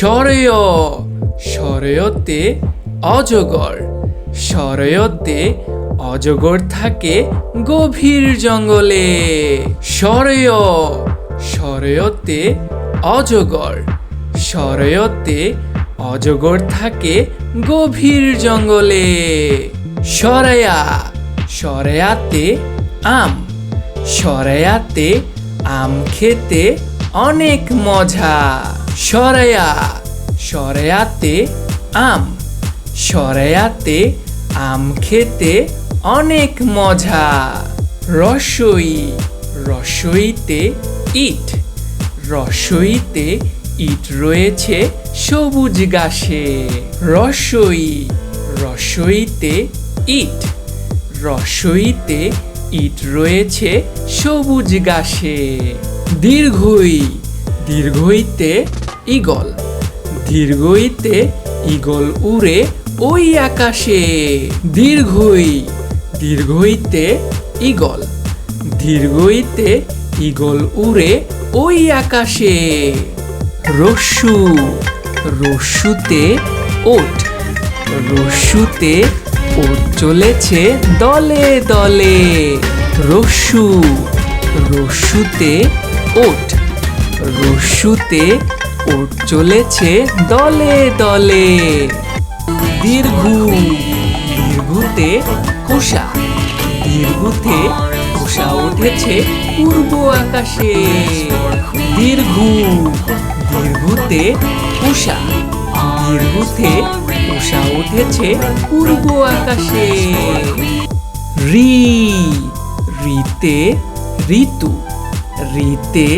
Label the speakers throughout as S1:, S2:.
S1: সরেয়, সরেয়তে অজগর সরেয়তে অজগর থাকে গভীর জঙ্গলে। সরেয়, সরেয়তে অজগর সরেয়তে অজগর থাকে গভীর জঙ্গলে। সরেয়া, সরেয়াতে আম সরেয়াতে আম খেতে অনেক মজা। সরেয়া সরেয়াতে আম সরেয়াতে আম খেতে অনেক মজা। রসই, রসইতে ইট রসইতে ইট রয়েছে সবুজ গাছে। রসই, রসইতে ইট রসইতে ইট রয়েছে সবুজ গাছে। দীর্ঘই, দীর্ঘইতে ইগল দীর্ঘইতে ইগল উড়ে ওই আকাশে। দীর্ঘই, দীর্ঘইতে ইগল দীর্ঘইতে ইগল উড়ে ওই আকাশে। রস্যু, রস্যুতে ওট। রস্যুতে ওট চলেছে দলে দলে। রস্যু, রস্যুতে ওট। রস্যুতে ওট চলেছে দলে দলে। দীর্ঘু দীর্ঘুতে কোষা। দীর্ঘুতে কোষা উঠেছে পূর্ব আকাশে। দীর্ঘু দীর্ঘুতে উষা দীর্ঘুতে উষা উঠেছে পূর্ব আকাশে। রি রিতে ঋতু। রিতে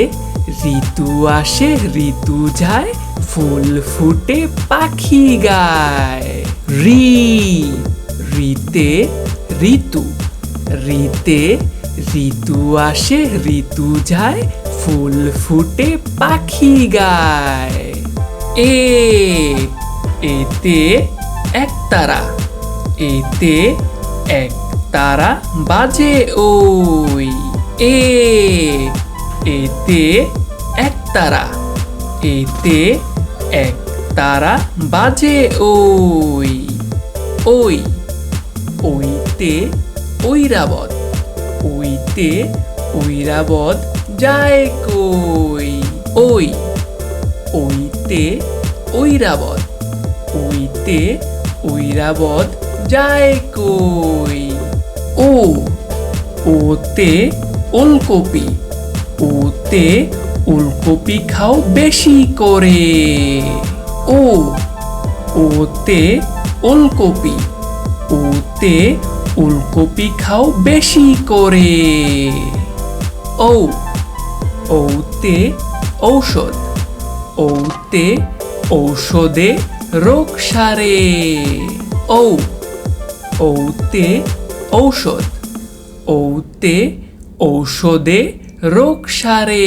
S1: ঋতু আসে, ঋতু যায়, ফুল ফুটে, পাখি গায়। রি রিতে ঋতু। রিতে ঋতু আসে, ঋতু যায়, ফুল ফুটে, পাখি গায়। এ, এতে একতারা এতে এক তারা বাজে ওই। এ এতে একতারা এতে এক তারা বাজে ওই। ওই। ওইতে ঐরাবত। ওইতে ঐরাবত যায় কই? ওই। ওইতে ঐরাবত। ওইতে ঐরাবত যায় কই? ও। ওতে ওলকপি। ওতে ওলকপি খাও বেশি করে। ও, ওতে ওলকপি ওতে ওলকপি খাও বেশি করে। ও, ওতে ঔষধ, ওতে ঔষধে রোগ সারে। ও, ওতে ঔষধ, ওতে ঔষধে রোগ সারে